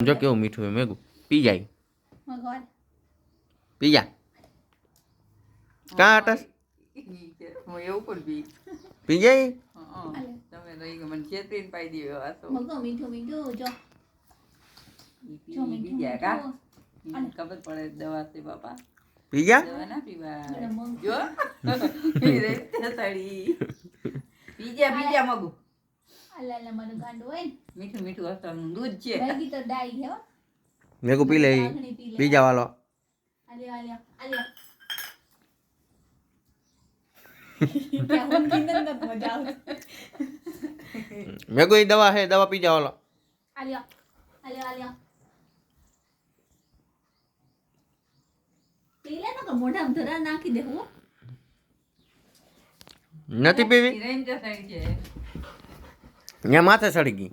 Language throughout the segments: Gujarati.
જો કેવું મીઠું એ મેગું પી જાય. પી જા. કાં આટસ પી. જાય? બીજા બીજા મગું અલા અલા ગાંડું હોય મીઠું મીઠું હતું દૂધ છે. મેગી તો ડાઈ હે. મેગુ પી લે. બીજા વાલો આલે આલે આલે મેગુ એ દવા હે દવા પી જાવાલો આલ્યો આલ્યો આલ્યો પીલે તો મોઢામાં ધરા નાખી દે નથી પીવી? રેન્જ સડી છે. ને માથે સડી ગઈ.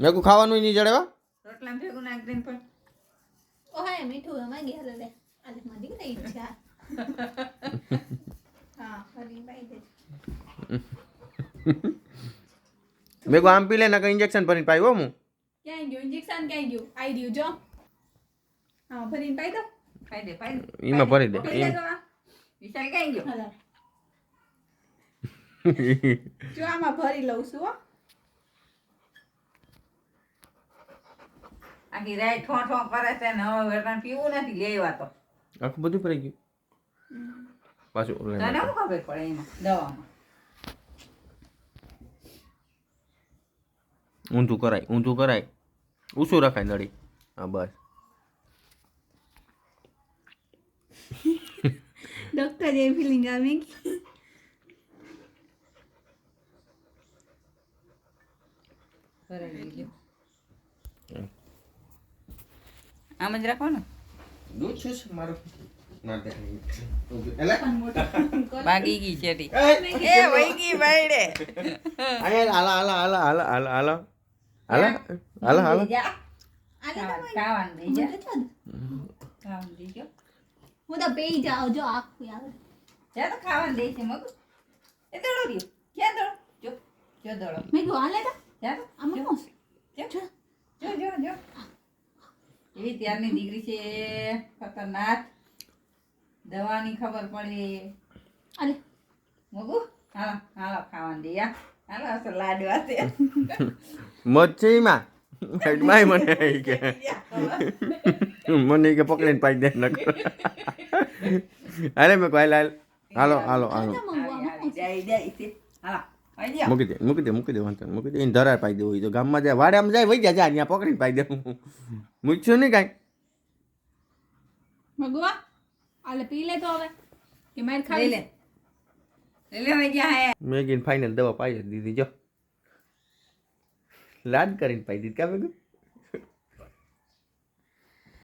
મેં કુ ખાવાનું નહીં જડે રોટલા ભેગું નાખ પણ. ઓ હા મીઠું અમારે ઘેર લે અને મને કઈ ઈચ્છા. હા હરી બાઈ દે. મેં કો આમ પી લે નકર ઇન્જેક્શન ભરીને પાયો હું ક્યાં ગયું? ઇન્જેક્શન ક્યાં ગયું? આઈ રહ્યું જો. હા ભરીને પાઈ દો. પાઈ દે પાઈ દે. એમાં ભરી દે વિશાલ ક્યાં ગયો? જો આમાં ભરી લઉં છું હો. આખી રાઈ ઠો ઠો કરે છે ને હવે વેટાણ પીવું નથી લેવા તો. આખું બધું ભરાઈ ગયું? પાછું ઓલે તને શું ખબર પડે એમાં દવામાં? ઊંધું કરાય ઊંધું કરાય. ઊંચું રખાય નળી. હા બસ. ડોક્ટર એ ફિલિંગ આવી ભરાઈ ગયું આમ જ રાખવાનું? દૂધ છે? મારું ના ગઈ ચેટી એ વહી ગઈ બાયડે હાલા હાલા હાલા હાલા હાલા હાલા. હાલા હાલા હાલા. ખાવાનું ખાવાનું દઈ જા ખાવાનું દઈ જો હું તો પેઈ જાઉં જો આખું આવે જા તો ખાવાનું દે છે મગુ. એ દડો ક્યાં દડો? જો જો દડો. મેં તો. આમાં જો. જો. જો. એવી ત્યારની દીકરી છે ખતરનાક. દવાની ખબર પડે. હાલે મગુ? હાલો હાલો ખાવાનું દે હાલો અસર લાડવા છે. મચ્છી માં એમાં માય મને કે મને કે પકડીને પાઈ દે નક અરે મેં કહ્યું લાલ હાલો. હાલો હાલો જાય, જાય હાલો. મૂકી દે મૂકી દે મૂકી દે વાંધો મૂકી દે એને ધરાર પાઈ દેવું તો ગામમાં જાય વાડામાં જાય વહી જાય અહીંયા પકડીને પાઈ દે મૂક્યું નહીં કાંઈ? મગવા આલે પી લે તો હવે કે માર ખાઈ લે. લે લે જ્યાં હે? મેગીન ફાઇનલ દવા પાઈ જ દીધી જો. લાડ કરીને પાઈ દીધી કા મેગું